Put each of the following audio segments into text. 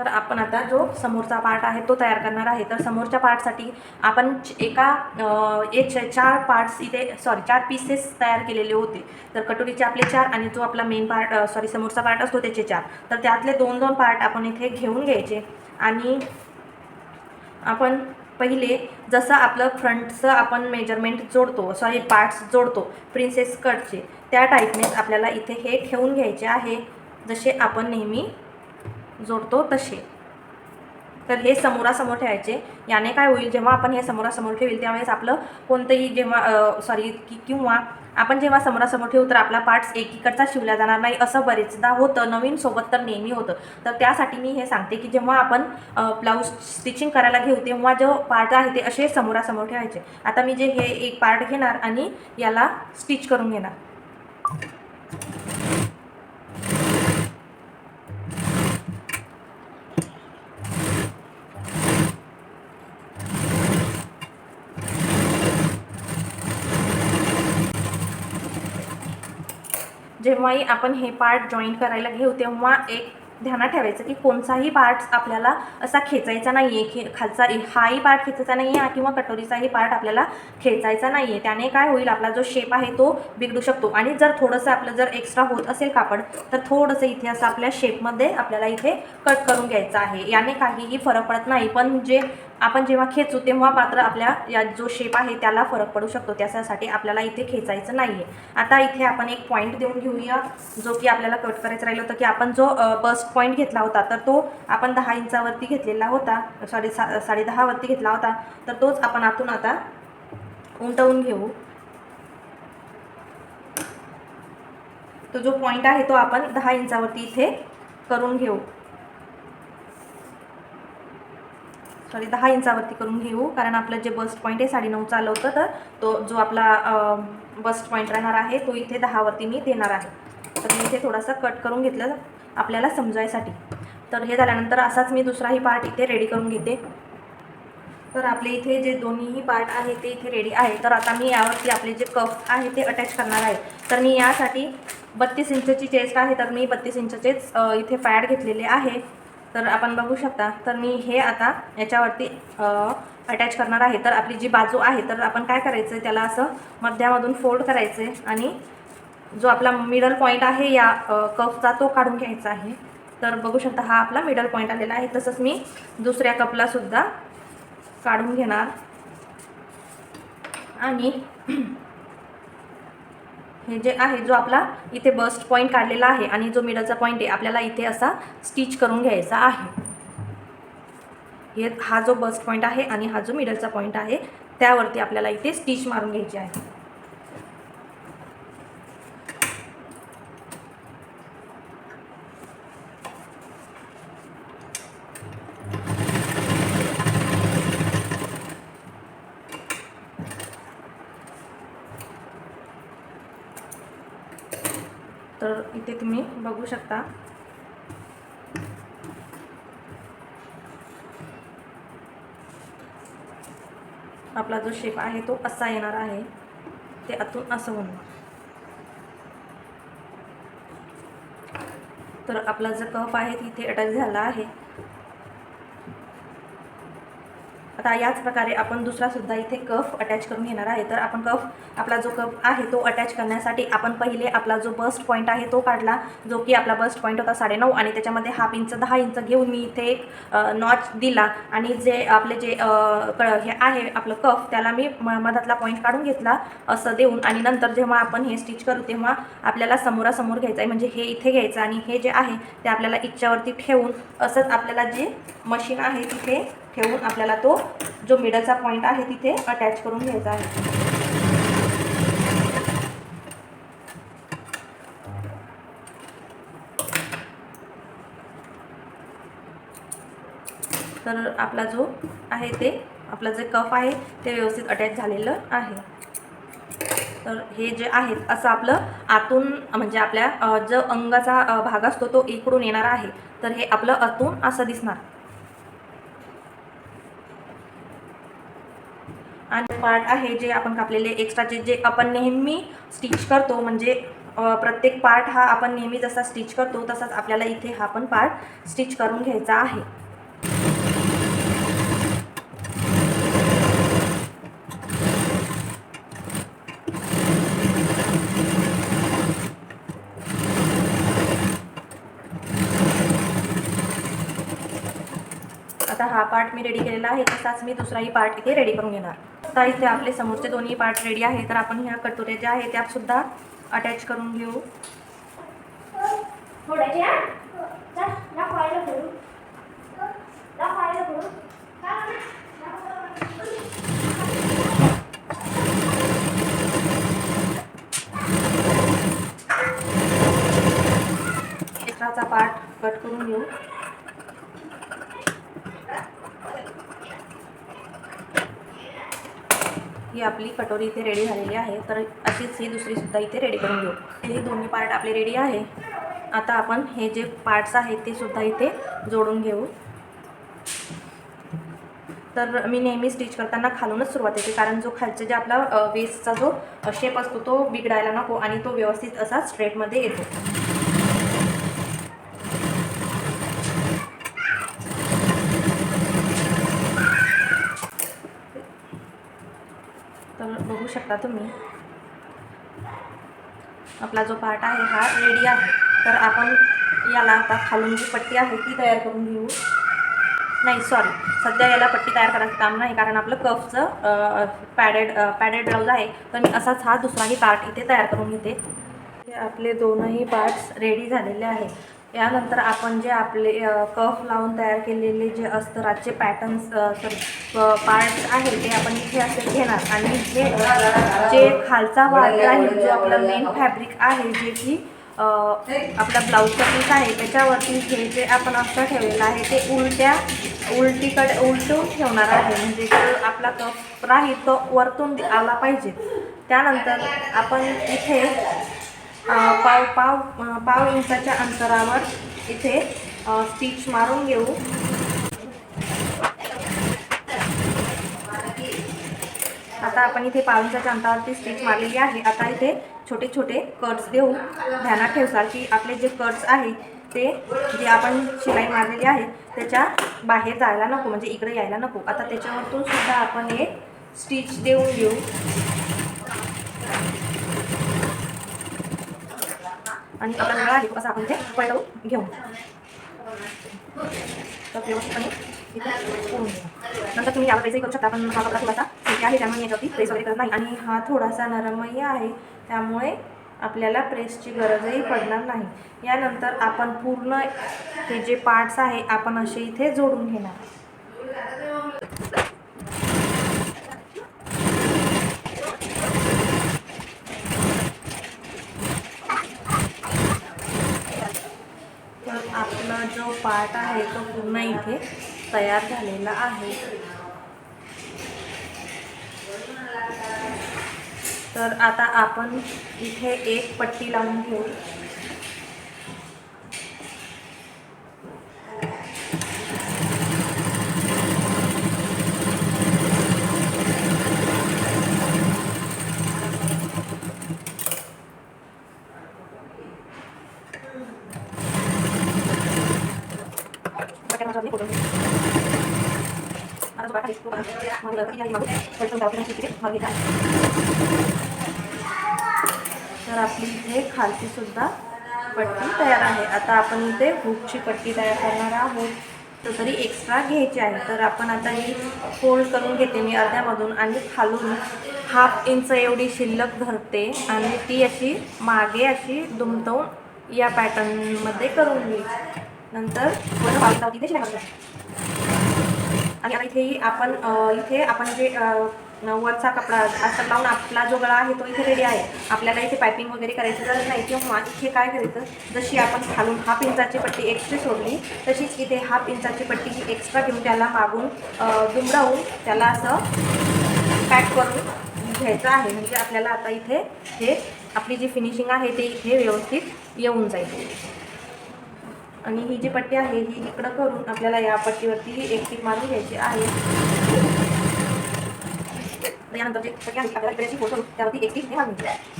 तर आपण आता जो समोरचा पार्ट आहे तो तयार करणार आहे. तर समोरच्या पार्टसाठी आपण एका एक चार पार्ट्स इथे सॉरी चार पीसेस तयार केलेले होते. तर कटोरीचे आपले चार आणि जो आपला मेन पार्ट सॉरी समोरचा पार्ट असतो त्याचे चार. तर त्यातले दोन दोन पार्ट आपण इथे घेऊन घ्यायचे. आणि आपण पहिले जसं आपलं फ्रंटचं आपण मेजरमेंट जोडतो सॉरी पार्ट्स जोडतो प्रिन्सेस कटचे त्या टाईपनेच आपल्याला इथे हे ठेवून घ्यायचे आहे. जसे आपण नेहमी जोडतो तसे. तर हे समोरासमोर ठेवायचे. याने काय होईल जेव्हा आपण हे समोरासमोर ठेवील त्यावेळेस आपलं कोणतंही जेव्हा सॉरी की किंवा आपण जेव्हा समोरासमोर ठेवू तर आपला पार्ट्स एकीकडचा शिवला जाणार नाही असं बरेचदा होतं. नवीन सोबत तर नेहमी होतं. तर त्यासाठी मी हे सांगते की जेव्हा आपण ब्लाऊज स्टिचिंग करायला घेऊ तेव्हा जो पार्ट आहे ते असे समोरासमोर ठेवायचे. आता मी जे हे एक पार्ट घेणार आणि याला स्टिच करून घेणार. जेव्हाही आपण हे पार्ट जॉईन करायला घेऊ तेव्हा एक ध्यानात ठेवायचं की कोणताही पार्ट आपल्याला असा खेचायचा नाही आहे खे खालचा हाही पार्ट खेचायचा नाही आहे किंवा कटोरीचाही पार्ट आपल्याला खेचायचा नाही आहे त्याने काय होईल? आपला जो शेप आहे तो बिघडू शकतो. आणि जर थोडंसं आपलं जर एक्स्ट्रा होत असेल कापड तर थोडंसं इथे असं आपल्या शेपमध्ये आपल्याला इथे कट करून घ्यायचं आहे. याने काहीही फरक पडत नाही. पण जे आपण जेव्हा खेचू तेव्हा मात्र आपल्या या जो शेप आहे त्याला फरक पडू शकतो. त्याच्यासाठी आपल्याला इथे खेचायचं नाही आहे आता इथे आपण एक पॉईंट देऊन घेऊया जो की आपल्याला कट करायचं राहिलं होतं की आपण जो बस्ट पॉईंट घेतला होता तर तो आपण दहा इंचावरती घेतलेला होता सॉरी सा साडे दहावरती घेतला होता तर तोच आपण आतून आता उमटवून घेऊ. तो जो पॉईंट आहे तो आपण दहा इंचावरती इथे करून घेऊ. सॉरी दहा इंचावरती करून घेऊ. कारण आपलं जे बस्ट पॉईंट आहे साडेनऊचं आलं होतं तर तो जो आपला बस्ट पॉईंट राहणार आहे तो इथे दहावरती मी देणार आहे. तर मी इथे थोडासा कट करून घेतलं आपल्याला समजायसाठी. तर हे झाल्यानंतर असाच मी दुसराही पार्ट इथे रेडी करून घेते. तर आपले इथे जे दोन्हीही पार्ट आहे ते इथे रेडी आहे. तर आता मी यावरती आपले जे कफ आहे ते अटॅच करणार आहे. तर मी यासाठी बत्तीस इंचची चेस्ट आहे तर मी बत्तीस इंचचेच इथे पॅड घेतलेले आहे. तर आपण बघू शकता तर मी हे आता याच्यावरती अटॅच करणार आहे. तर आपली जी बाजू आहे तर आपण काय करायचं आहे त्याला असं मध्यामधून फोल्ड करायचं आहे आणि जो आपला मिडल पॉईंट आहे या कपचा तो काढून घ्यायचा आहे. तर बघू शकता हा आपला मिडल पॉईंट आलेला आहे. तसंच मी दुसऱ्या कपलासुद्धा काढून घेणार. आणि हे जे आहे जो आपला इथे बस्ट पॉईंट काढलेला आहे आणि जो मिडलचा पॉईंट आहे आपल्याला इथे असा स्टिच करून घ्यायचा आहे. हे हा जो बस्ट पॉईंट आहे आणि हा जो मिडलचा पॉईंट आहे त्यावरती आपल्याला इथे स्टिच मारून घ्यायची आहे. तर इथे तुम्ही बघू शकता. आपला जो शेप आहे तो असा येणार आहे. ते आतून असं होणार. तर आपला जो कप आहे तिथे अटॅच झाला आहे. आता याच प्रकारे आपण दुसरासुद्धा इथे कफ अटॅच करून घेणार आहे. तर आपण कफ आपला जो कप आहे तो अटॅच करण्यासाठी आपण पहिले आपला जो बस्ट पॉईंट आहे तो काढला जो की आपला बस्ट पॉईंट होता साडेनऊ आणि त्याच्यामध्ये हाफ इंच दहा इंच घेऊन मी इथे एक नॉच दिला आणि जे आपले जे क हे आहे आपलं कफ त्याला मी म मधातला पॉईंट काढून घेतला असं देऊन आणि नंतर जेव्हा आपण हे स्टिच करू तेव्हा आपल्याला समोरासमोर घ्यायचं आहे. म्हणजे हे इथे घ्यायचं आणि हे जे आहे ते आपल्याला इच्छावरती ठेवून असंच आपल्याला जे मशीन आहे तिथे ठेवून आपल्याला तो जो मिडलचा पॉईंट आहे तिथे अटॅच करून घ्यायचा आहे. तर आपला जो आहे ते आपलं जे कफ आहे ते व्यवस्थित अटॅच झालेलं आहे. तर हे जे आहेत असं आपलं आतून म्हणजे आपल्या जो अंगाचा भाग असतो तो इकडून येणार आहे. तर हे आपलं आतून असं दिसणार. आणि पार्ट आहे जे आपण कापलेले एक्स्ट्राचे जे आपण नेहमी स्टिच करतो म्हणजे प्रत्येक पार्ट हा आपण नेहमी जसा स्टिच करतो तसाच आपल्याला इथे हा पण पार्ट स्टिच करून घ्यायचा आहे. आता हा पार्ट मी रेडी केलेला आहे तसाच मी दुसराही पार्ट इथे रेडी करून घेणार. आता इथे आपले समोरचे दोन्ही पार्ट रेडी आहे. तर आपण ह्या कटोऱ्या ज्या आहेत त्या सुद्धा अटॅच करून घेऊ. पार्ट कट करून घेऊ. ही आपली कटोरी इथे रेडी झालेली आहे. तर अशीच ही दुसरीसुद्धा इथे रेडी करून घेऊ. हे दोन्ही पार्ट आपले रेडी आहे. आता आपण हे जे पार्ट्स आहेत ते सुद्धा इथे जोडून घेऊ. तर मी नेहमी स्टिच करताना खालूनच सुरुवात येते. कारण जो खालचा जे आपला वेस्टचा जो शेप असतो तो बिघडायला नको आणि तो व्यवस्थित असा स्ट्रेटमध्ये येतो तर बघू शकता तुम्ही. आपला जो पार्ट आहे हा रेडी आहे. तर आपण याला आता खालून जी पट्टी आहे ती तयार करून घेऊ. नाही सॉरी सध्या याला पट्टी तयार करायचं काम नाही कारण आपलं कफचं पॅडेड पॅडेड ब्लाऊज आहे. तर मी असाच हा दुसराही पार्ट इथे तयार करून घेते. हे आपले दोनही पार्ट्स रेडी झालेले आहेत. यानंतर आपण जे आपले कफ लावून तयार केलेले जे अस्तराचे पॅटर्न्स सॉरी पार्ट्स आहे ते आपण इथे असे घेणार. आणि जे जे खालचा भाग आहे जो आपला मेन फॅब्रिक आहे जे की आपला ब्लाऊजचा पीस आहे त्याच्यावरती हे जे आपण असं ठेवलेलं आहे ते उलट्या उलटीकडे उलटून ठेवणार आहे. म्हणजे जो आपला कफ राहील तो वरतून आला पाहिजे. त्यानंतर आपण इथे पाव पाव पाव इंचाच्या अंतरावर इथे स्टिच मारून घेऊ. आता आपण इथे पाव इंचाच्या अंतरावरती स्टिच मारलेली आहे. आता इथे छोटे छोटे कट्स देऊ. ध्यानात ठेवसाल की आपले जे कट्स आहे ते जे आपण शिलाई मारलेली आहे त्याच्या बाहेर जायला नको म्हणजे इकडे यायला नको. आता त्याच्यावरतून सुद्धा आपण एक स्टिच देऊन घेऊ. आणि आपला गळा आहे तो असा आपण ते पलटवून घेऊ. तर व्यवस्थितपणे नंतर तुम्ही यावर प्रेसही करू शकता पण हा कपडा थोडासा सिल्की आहे त्यामुळे याच्यावरती प्रेस वगैरे करत नाही. आणि हा थोडासा नरमही आहे त्यामुळे आपल्याला प्रेसची गरजही पडणार नाही. यानंतर आपण पूर्ण हे जे पार्ट्स आहे आपण असे इथे जोडून घेणार. तर आपला जो पार्ट आहे तो पूर्ण इथे तयार झालेला आहे. तर आता आपण इथे एक पट्टी लावून घेऊ पट्ट्या मारून घेऊ. आता जो पार्ट आहे तो मागे पट्टी आहे मागून पटकन जाऊन तिथे मागे जा. तर आपली इथे खालची सुद्धा पट्टी तयार आहे. आता आपण इथे हुकची पट्टी तयार करणार आहोत. तर तरी एक्स्ट्रा घ्यायची आहे तर आपण आता ही फोल्ड करून घेते मी अर्ध्यामधून आणि खालून हाफ इंच एवढी शिल्लक धरते आणि ती अशी मागे अशी दुमतवून या पॅटर्नमध्ये करून घ्यायची. नंतर थोडं वाळून लावते ते शिलाई मारून आणि आता इथेही आपण इथे आपण जे वरचा कपडा असं लावून आपला जो गळा आहे तो इथे रेडी आहे. आपल्याला इथे पायपिंग वगैरे करायची गरज नाही. किंवा इथे काय करायचं? जशी आपण खालून हाफ इंचाची पट्टी एक्स्ट्रा सोडली तशीच इथे हाफ इंचाची पट्टी ही एक्स्ट्रा घेऊन त्याला मागून दुमडावून त्याला असं पॅक करून घ्यायचं आहे. म्हणजे आपल्याला आता इथे हे आपली जी फिनिशिंग आहे ते इथे व्यवस्थित येऊन जाईल. आणि ही जी पट्टी आहे ही इकडं करून आपल्याला या पट्टीवरती ही एक टीप मारून घ्यायची आहे. यानंतर जे पट्टी आहे आपल्याला इकडे फोटो त्यावरती एक टीप मारून घ्यायची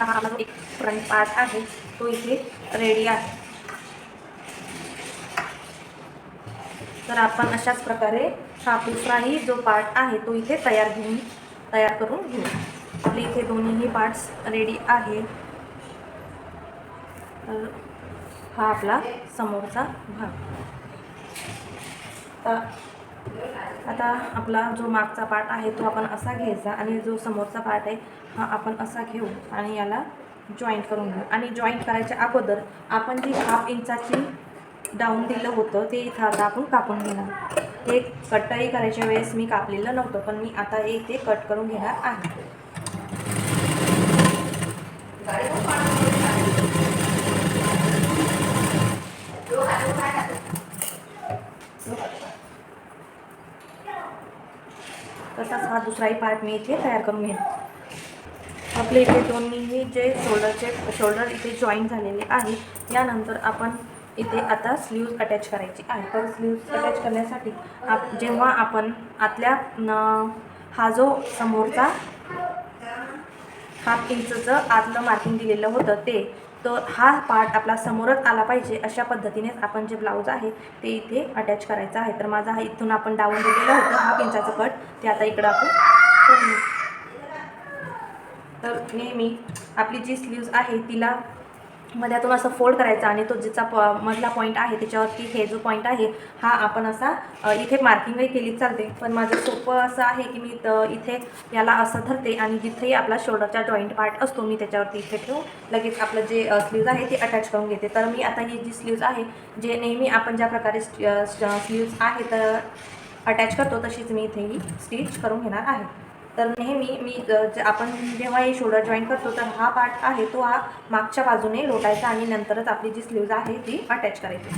हा एक फ्रंट पार्ट आहे तो इथे रेडी आहे. तर आपण अशाच प्रकारे हा दुसराही जो पार्ट आहे तो इथे तयार घेऊन तयार करून घेऊ आपले इथे दोन्हीही पार्ट्स रेडी आहे. तर हा आपला समोरचा भाग. आता आता आपला जो मागचा पार्ट आहे तो आपण असा घ्यायचा आणि जो समोरचा पार्ट आहे हा आपण असा घेऊ आणि याला जॉईंट करून घेऊ. आणि जॉईंट करायच्या अगोदर आपण जी हाफ इंचाची डाऊन दिलं होतं ते इथं आता आपण कापून घेणार. हे कटही करायच्या वेळेस मी कापलेलं नव्हतं पण मी आता हे इथे कट करून घेणार आहे. तसाच हा दुसराही पार्ट मी इथे तयार करून घेईन. आपले इथे दोन्हीही जे शोल्डरचे शोल्डर इथे जॉईन झालेले आहे यानंतर आपण इथे आता स्लीव्ज अटॅच करायची आहे. तर स्लीव्ज अटॅच करण्यासाठी आप जेव्हा आपण आतल्या हा जो समोरचा हाफ इंचचं आतलं मार्किंग दिलेलं होतं ते तर हा पार्ट आपला समोरच आला पाहिजे अशा पद्धतीनेच आपण जे ब्लाऊज आहे ते इथे अटॅच करायचं आहे. तर माझा हा इथून आपण डाऊन दिलेलं होतं हाफ इंचाचं कट. ते आता इकडं आपण तर नेहमी आपली जी स्लीव्ज आहे तिला मध्यातून असं फोल्ड करायचा आणि तो जिचा प मधला पॉईंट आहे त्याच्यावरती हे जो पॉईंट आहे हा आपण असा इथे मार्किंगही केली चालते. पण माझं सोपं असं आहे की मी इथे याला असं धरते आणि जिथेही आपला शोल्डरचा जॉईंट पार्ट असतो मी त्याच्यावरती इथे ठेवून लगेच आपलं जे स्लीव्ज आहे ते अटॅच करून घेते. तर मी आता ही जी स्लीव्ज आहे जे नेहमी आपण ज्या प्रकारे स्लीव्ज आहे तर अटॅच करतो तशीच मी इथे ही स्टिच करून घेणार आहे. तर नेहमी मी आपण जेव्हा हे शोल्डर जॉईन करतो तर हा पार्ट आहे तो हा मागच्या बाजूने लोटायचा आणि नंतरच आपली जी स्लीव्ज आहे ती अटॅच करायची.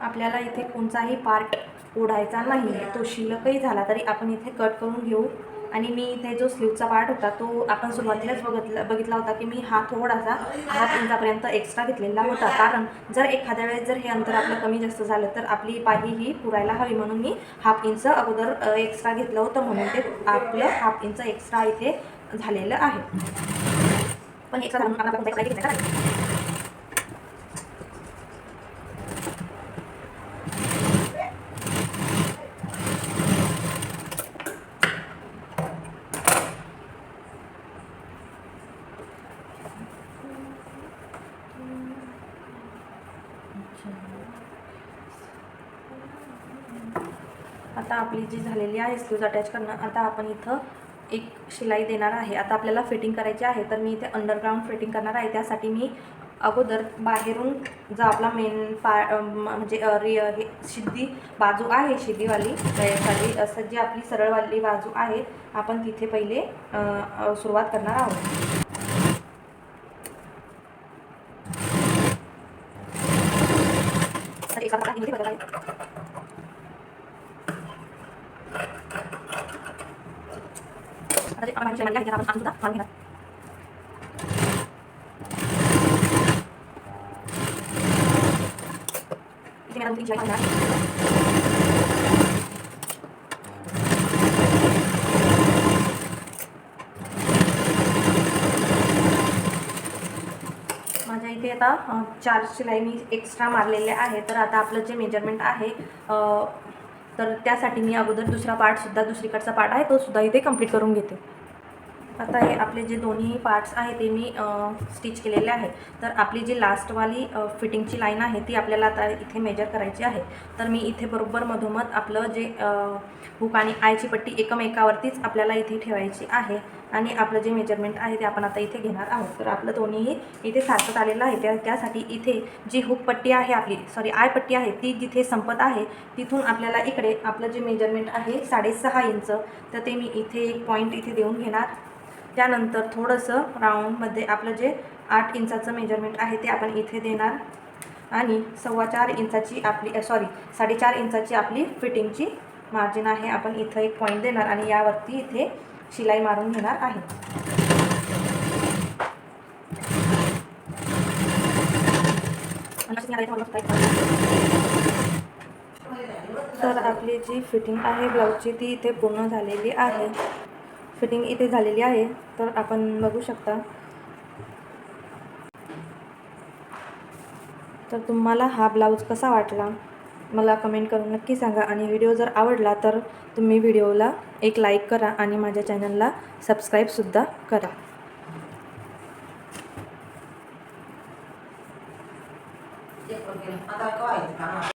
आपल्याला इथे कोणताही पार्ट ओढायचा नाही तो शिल्लकही झाला तरी आपण इथे कट करून घेऊ. आणि मी इथे जो स्लीवचा पार्ट होता तो आपण सुरुवातीलाच बघितला बघितला होता की मी हा थोडासा हात इंचापर्यंत एक्स्ट्रा घेतलेला होता. कारण जर एखाद्या वेळेस जर हे अंतर आपलं कमी जास्त झालं तर आपली पाही ही पुरायला हवी. म्हणून मी हाफ इंच अगोदर एक्स्ट्रा घेतलं होतं. म्हणून ते आपलं हाफ इंच एक्स्ट्रा इथे झालेलं आहे. पण एक्स्ट्रा झालं म्हणून आपल्याला कोणताही extra घेतलेला नाही. आता आपली जी झालेली आहे स्लीव्ज अटॅच करणं आता आपण इथं एक शिलाई देणार आहे. आता आपल्याला फिटिंग करायची आहे तर मी इथे अंडरग्राऊंड फिटिंग करणार आहे. त्यासाठी मी अगोदर बाहेरून जो आपला मेन पा म्हणजे रि हे शिद्दी बाजू आहे शिद्दीवाली साडी असं जी आपली सरळवाली बाजू आहे आपण तिथे पहिले सुरुवात करणार आहोत तर एका हाताने बघा आता जे आपण आपण सुद्धा घेणार. इथे माझ्या इथे आता अ, चार शिलाई मी एक्स्ट्रा मारलेले आहे तर आता आपलं जे मेजरमेंट आहे तर त्यासाठी मी अगोदर दुसरा पार्टसुद्धा दुसरीकडचा पार्ट आहे तो सुद्धा इथे कंप्लीट करून घेते. आता हे आपले जे दोन्ही पार्ट्स आहे ते मी स्टिच केलेले आहे. तर आपली जी लास्टवाली फिटिंगची लाईन आहे ती आपल्याला आता इथे मेजर करायची आहे. तर मी इथे बरोबर मधोमध आपलं जे हुक आणि आयची पट्टी एकमेकावरतीच आपल्याला इथे ठेवायची आहे. आणि आपलं जे मेजरमेंट आहे ते आपण आता इथे घेणार आहोत. तर आपलं दोन्हीही इथे सारखंच आलेलं आहे. त्या त्यासाठी इथे जी हुक पट्टी आहे आपली सॉरी आय पट्टी आहे ती जिथे संपत आहे तिथून आपल्याला इकडे आपलं जे मेजरमेंट आहे साडेसहा इंच तर ते मी इथे एक पॉईंट इथे देऊन घेणार. त्यानंतर थोडंसं राऊंडमध्ये आपलं जे आठ इंचाचं मेजरमेंट आहे ते आपण इथे देणार. आणि सव्वा चार इंचाची आपली सॉरी साडेचार इंचाची आपली फिटिंगची मार्जिन आहे. आपण इथं एक पॉईंट देणार आणि यावरती इथे शिलाई मारून घेणार आहे. तर आपली जी फिटिंग आहे ब्लाऊजची ती इथे पूर्ण झालेली आहे. फिटिंग इथे झालेली आहे. तर आपण बघू शकता. तर तुम्हाला हा ब्लाऊज कसा वाटला? मला कमेंट करून नक्की सांगा. आणि व्हिडिओ जर आवडला तर तुम्ही व्हिडिओला एक लाईक करा आणि माझ्या चॅनलला सबस्क्राईबसुद्धा करा.